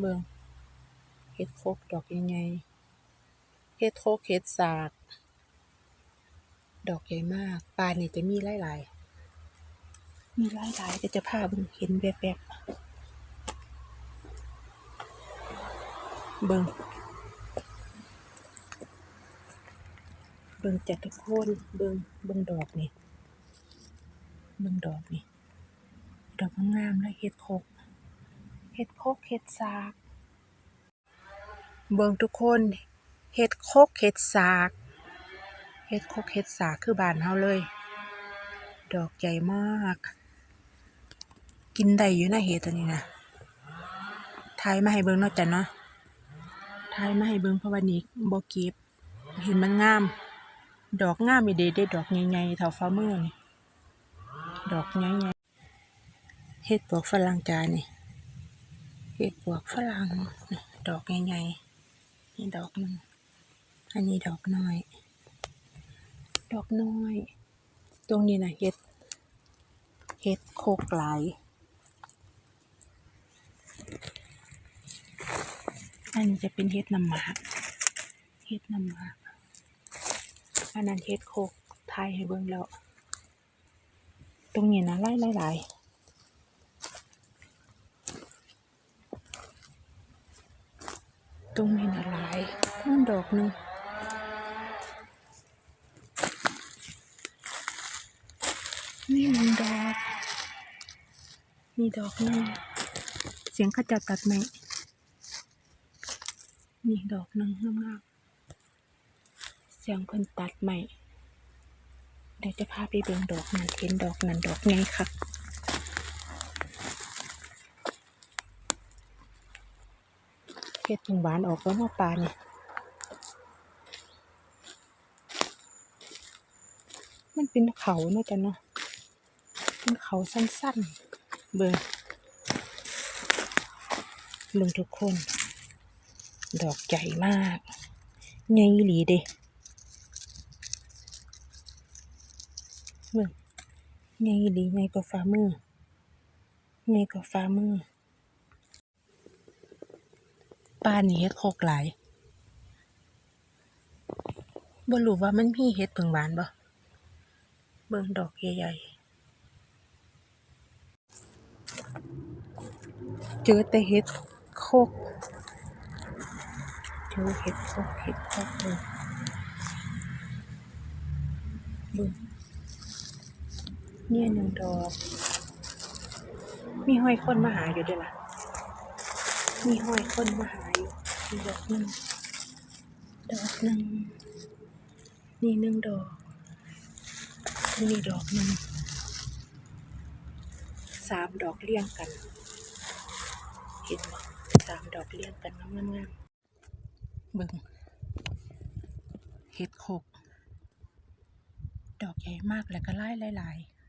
เบิ่งเห็ดโคกดอกใหญ่ๆเห็ดโคกเห็ดสาก ดอกใหญ่มากปลานนี่จะมีหลายๆ มีหลายๆแต่จะพาเบิ่งเห็นแวบๆ เบิ่งเบิ่งจัดทุกคนเบิ่งเบิ่งดอกนี่เบิ่งดอกนี่ดอกงามๆเลยเห็ดโคกเห็ดโคกเห็ดสาก เบิ่งทุกคนเห็ดโคกเห็ดสากเห็ดโคกเห็ดสากคือบ้านเฮาเลย ดอกใหญ่มาก กินได้อยู่นะเห็ดตัวนี้นะทายมาให้เบิ่งเนาะจ้ะเนาะทายมาให้เบิ่งเพราะว่านี้บ่เก็บเห็นมันงาม ดอกงามอีเด้เด้ดอกใหญ่ๆเท่าฝ่ามือนี่ดอกใหญ่ๆเห็ดปลวกฝรั่งจานี่เห็ดปลวกฝรั่งดอกใหญ่ๆ นี่ดอกหนึงอันนี้ดอกน้อย ดอกน้อย ตรงนี้นะเห็ด เห็ดโคกหลาย อันนี้จะเป็นเห็ดน้ำหมากเห็ดน้ำหมากอันนั้นเห็ดโคกไทยให้เบิ่งแล้ว ตรงนี้นะไล่ไล่ไล่ ตรงนี้นะหลายนั่นดอกหนึงนี่หนึ่งดอกนี่ดอกหนึงเสียงเขาจะตัดไหมนี่ดอกหนึงงามๆเสียงคนตัดไหม่เดี๋ยวจะพาไปเบ่งดอกนั้นเห็นดอกนั้นดอกไงค่ะ เฮ็ดถึงหวานออกแล้วเนาะปลาเนี่ยมันเป็นเขาเนาะจ้ะเนาะเป็นเขาสั้นๆ เบิ่งเบิ่งทุกคน ดอกใหญ่มากใหญ่หลีเด้เบิ่งใหญ่หลีใหญ่กว่าฝ่ามือใหญ่กว่าฝ่ามือ ป่านนี้เฮ็ดโคกหลายบ่รู้ว่ามันมีเฮ็ดเพิ่งหวานบ่เบิ่งดอกใหญ่ๆเจอแต่เฮ็ดโคกเจอเฮ็ดโคกเฮ็ดโคกเบิ่งเบิ่งเนี่ยหนึ่งดอก มีห้อยคนมาหาอยู่เด้วยล่ะ มีห้อยคนมาหาอยู่มีดอกหนึ่งดอกหนึ่งนี่หนึ่งดอกนี่ดอกหนึ่งสามดอกเรียงกัน เห็นไหมสามดอกเรียงกันงามๆเบิ่งเห็ดโคกดอกใหญ่มากแล้วก็ไล่หลายๆ